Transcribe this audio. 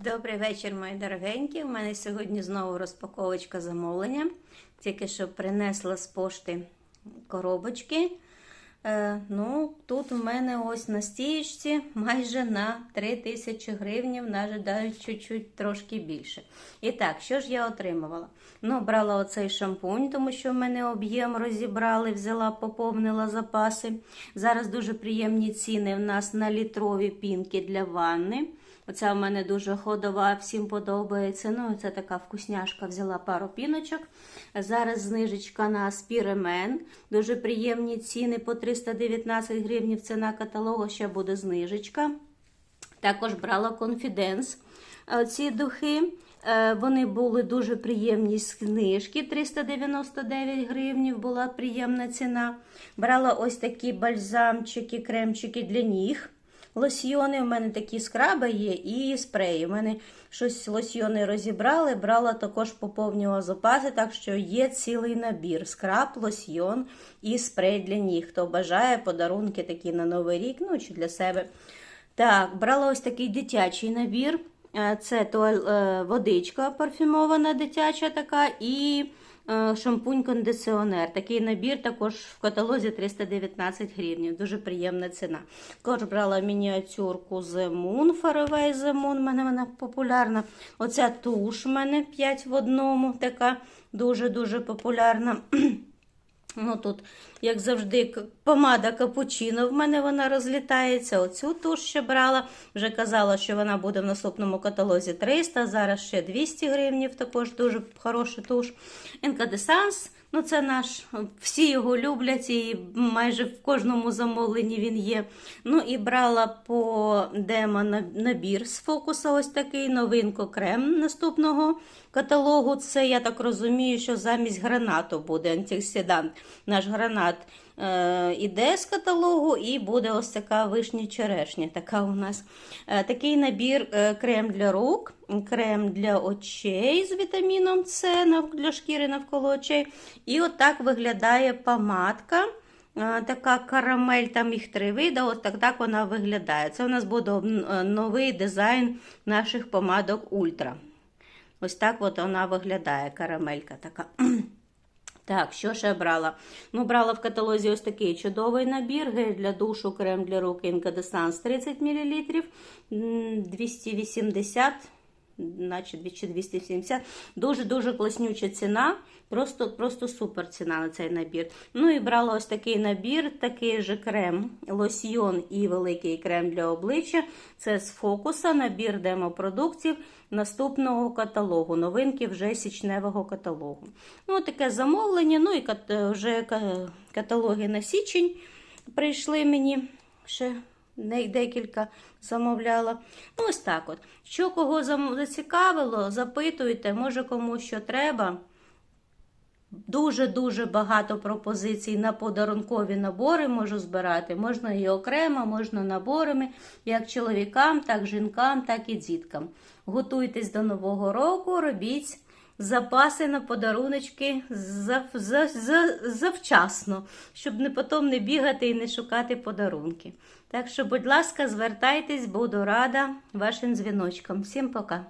Добрий вечір, мої дорогенькі. У мене сьогодні знову розпаковочка замовлення. Тільки що принесла з пошти коробочки. Е, ну, тут у мене ось на стієчці майже на 3 тисячі гривнів, навіть навіть чуть-чуть трошки більше. І так, що ж я отримувала? Ну, брала оцей шампунь, тому що в мене об'єм розібрали, взяла, поповнила запаси. Зараз дуже приємні ціни в нас на літрові пінки для ванни. Оця в мене дуже ходова, всім подобається. Ну, це така вкусняшка, взяла пару піночок. Зараз знижечка на спіремен. Дуже приємні ціни по 319 гривнів. Ціна каталогу, ще буде знижечка. Також брала конфіденс. Ці духи. Е, Вони були дуже приємні з книжки. 399 гривнів була приємна ціна. Брала ось такі бальзамчики, кремчики для ніг. Лосьйони, в мене такі скраби є і спреї. У мене щось лосьйони розібрали, брала також поповнювала запаси, так що є цілий набір: скраб, лосьйон і спрей для ніг. Хто бажає подарунки такі на Новий рік, ну чи для себе. Так, брала ось такий дитячий набір. Е, Це е, водичка парфюмована дитяча така і е, шампунь-кондиціонер. Такий набір також в каталозі 319 гривень. Дуже приємна ціна. Також брала мініатюрку Земун, Faraway Земун, в мене вона популярна. Оця туш в мене 5 в одному, така дуже-дуже популярна. Ну тут, як завжди, помада капучино в мене вона розлітається. Оцю туш ще брала. Вже казала, що вона буде в наступному каталозі 300, зараз ще 200 гривнів, також дуже хороша туш. Інкадесанс, ну це наш, всі його люблять і майже в кожному замовленні він є. Ну і брала по демо на- набір з фокуса ось такий новинку крем наступного каталогу. Це, я так розумію, що замість гранату буде антиоксидант. Наш гранат е, іде з каталогу, і буде ось така вишня черешня. Така у нас. Е, такий набір е, крем для рук, крем для очей з вітаміном С для шкіри навколо очей. І отак виглядає помадка. Така карамель, там їх три види, от так, так вона виглядає. Це у нас буде новий дизайн наших помадок Ультра. Ось так от вона виглядає, карамелька така. Так, що ще брала? Ну, брала в каталозі ось такий чудовий набір. Гель для душу, крем для рук інкадесанс 30 мл, 280 наче 270. Дуже-дуже класнюча ціна. Просто, просто супер ціна на цей набір. Ну і брала ось такий набір, такий же крем, лосьйон і великий крем для обличчя. Це з фокуса, набір демопродуктів наступного каталогу. Новинки вже січневого каталогу. Ну, таке замовлення. Ну і вже каталоги на січень прийшли мені ще декілька замовляла. Ну, ось так от. Що кого зацікавило, запитуйте, може кому що треба. Дуже-дуже багато пропозицій на подарункові набори можу збирати. Можна і окремо, можна наборами, як чоловікам, так жінкам, так і діткам. Готуйтесь до Нового року, робіть запаси на подаруночки зав, за, зав, завчасно, щоб не потім не бігати і не шукати подарунки. Так що, будь ласка, звертайтесь, буду рада вашим дзвіночкам. Всім пока!